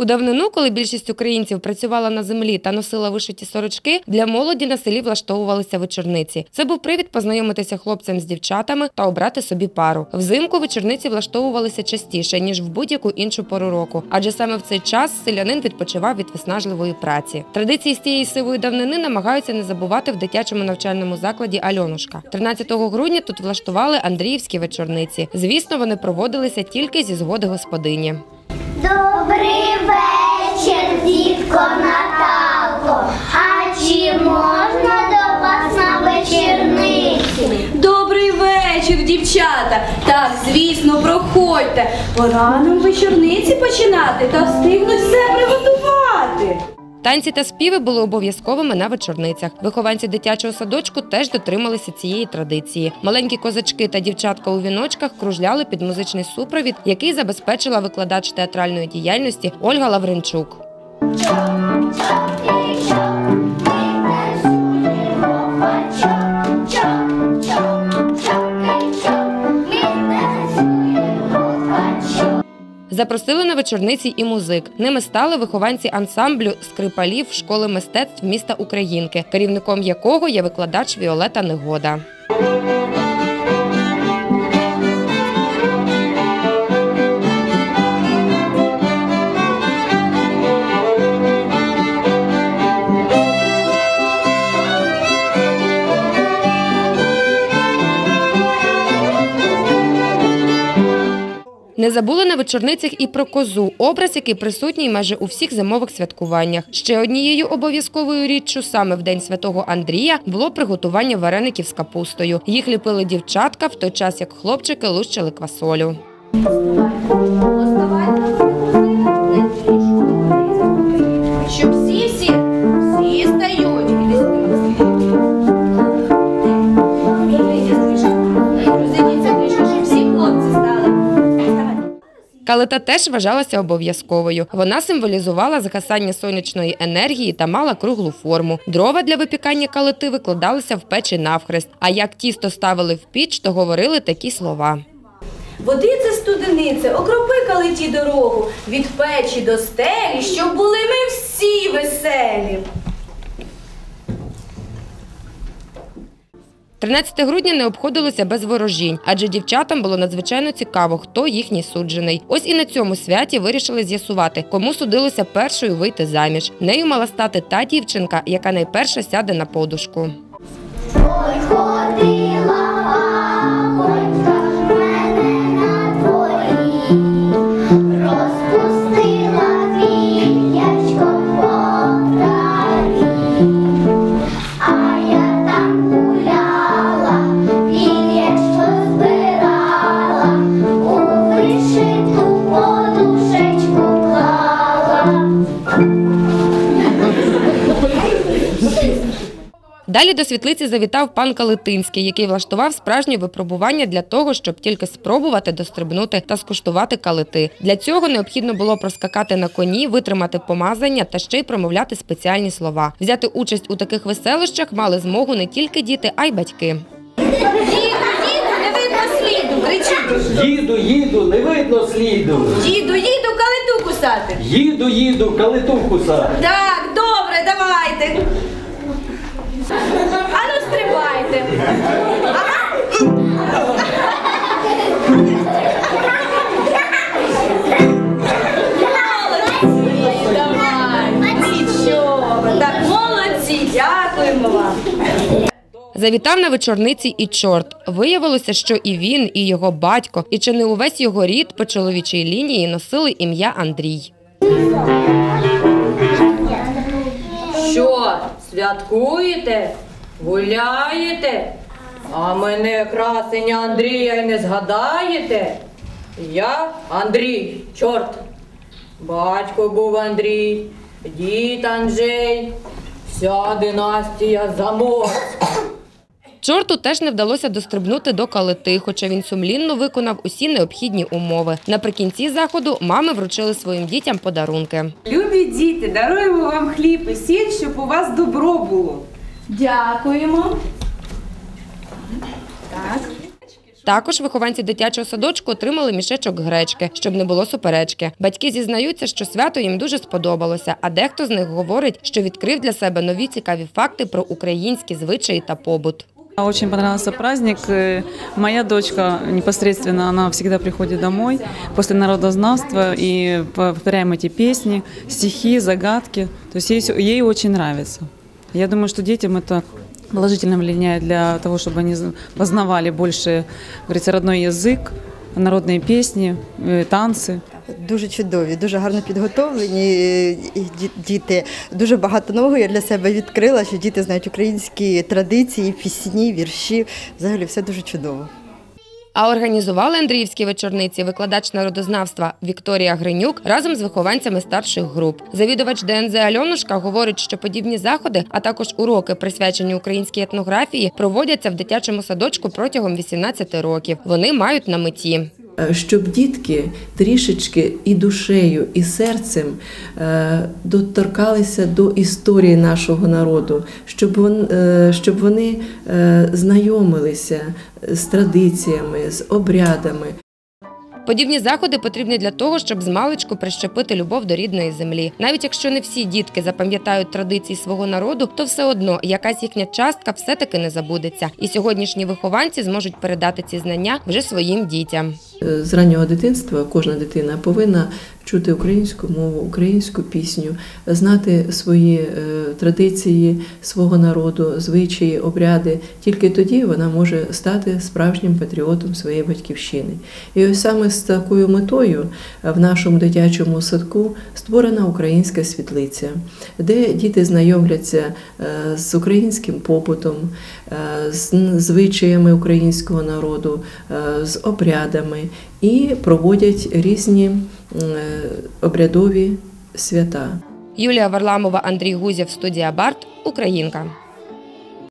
У давнину, коли більшість українців працювала на землі та носила вишиті сорочки, для молоді на селі влаштовувалися вечорниці. Це був привід познайомитися хлопцям з дівчатами та обрати собі пару. Взимку вечорниці влаштовувалися частіше ніж в будь-яку іншу пору року, адже саме в цей час селянин відпочивав від виснажливої праці. Традиції з тієї сивої давнини намагаються не забувати в дитячому навчальному закладі Альонушка. 13 грудня тут влаштували Андріївські вечорниці. Звісно, вони проводилися тільки зі згоди господині. А чи можна до вас на вечірниці? Добрий вечір, дівчата. Так, звісно, проходьте. Пора нам вечорниці починати та встигнуть все приготувати. Танці та співи були обов'язковими на вечорницях. Вихованці дитячого садочку теж дотрималися цієї традиції. Маленькі козачки та дівчатка у віночках кружляли під музичний супровід, який забезпечила викладач театральної діяльності Ольга Лавренчук. Запросили на вечорниці і музик. Ними стали вихованці ансамблю скрипалів школи мистецтв міста Українки, керівником якого є викладач Віолета Негода. Не забули на вечорницях і про козу, образ, який присутній майже у всіх зимових святкуваннях. Ще однією обов'язковою річчю саме в день святого Андрія було приготування вареників з капустою. Їх ліпили дівчатка, в той час як хлопчики лущили квасолю. Калита теж вважалася обов'язковою. Вона символізувала згасання сонячної енергії та мала круглу форму. Дрова для випікання калити викладалися в печі навхрест. А як тісто ставили в піч, то говорили такі слова. Водиця студениця, окропи калиті дорогу від печі до стелі, щоб були ми всі веселі. 13 грудня не обходилося без ворожінь, адже дівчатам було надзвичайно цікаво, хто їхній суджений. Ось і на цьому святі вирішили з'ясувати, кому судилося першою вийти заміж. Нею мала стати та дівчинка, яка найперше сяде на подушку. Далі до світлиці завітав пан Калитинський, який влаштував справжнє випробування для того, щоб тільки спробувати дострибнути та скуштувати калити. Для цього необхідно було проскакати на коні, витримати помазання та ще й промовляти спеціальні слова. Взяти участь у таких веселищах мали змогу не тільки діти, а й батьки. не видно сліду. Їду, їду, не видно сліду. Їду, їду, калиту кусати. Їду, їду, калиту кусати. Так, добре, давайте. Вам. Завітав на вечорниці і чорт. Виявилося, що і він, і його батько, і чи не увесь його рід по чоловічій лінії носили ім'я Андрій. Що, святкуєте? Гуляєте? А мене красеня Андрія й не згадаєте? Я Андрій, чорт. Батько був Андрій, дід Анджей, вся династія Заморська. Чорту теж не вдалося дострибнути до калити, хоча він сумлінно виконав усі необхідні умови. Наприкінці заходу мами вручили своїм дітям подарунки. Любі діти, даруємо вам хліб і сіль, щоб у вас добро було. Дякуємо. Та Також вихованці дитячого садочку отримали мішечок гречки, щоб не було суперечки. Батьки зізнаються, що свято їм дуже сподобалося, а дехто з них говорить, що відкрив для себе нові цікаві факти про українські звичаї та побут. Очень понравился праздник. Э, Моя дочка непосредственно, она всегда приходит домой после народознавства и повторяем эти песни, стихи, загадки. То есть ей, всё- ей очень нравится. Я думаю, что детям это положительно влияет для того, чтобы они з- познавали больше, говорится, родной язык, народные песни, э, танцы. Дуже чудові, дуже гарно підготовлені е, і ді- діти. Дуже багато нового я для себе відкрила, що діти знають українські традиції, пісні, вірші. Взагалі все дуже чудово. А організували Андріївські вечорниці викладач народознавства Вікторія Гринюк разом з вихованцями старших груп. Завідувач ДНЗ Альонушка говорить, що подібні заходи, а також уроки, присвячені українській етнографії, проводяться в дитячому садочку протягом 18 років. Вони мають на меті. Е, щоб дітки трішечки і душею, і серцем е, доторкалися до історії нашого народу, щоб, е, вони знайомилися з традиціями, з обрядами. Подібні заходи потрібні для того, щоб змалечку прищепити любов до рідної землі. Навіть якщо не всі дітки запам'ятають традиції свого народу, то все одно якась їхня частка все-таки не забудеться. І сьогоднішні вихованці зможуть передати ці знання вже своїм дітям. З раннього дитинства кожна дитина повинна чути українську мову, українську пісню, знати свої е, традиції свого народу, звичаї, обряди. Тільки тоді вона може стати справжнім патріотом своєї батьківщини. І ось саме з такою метою е, в нашому дитячому садку створена українська світлиця, де діти знайомляться е, з українським побутом, е, з звичаями українського народу, з обрядами і проводять різні обрядові свята. Юлія Варламова, Андрій Гузєв, студія Барт, Українка.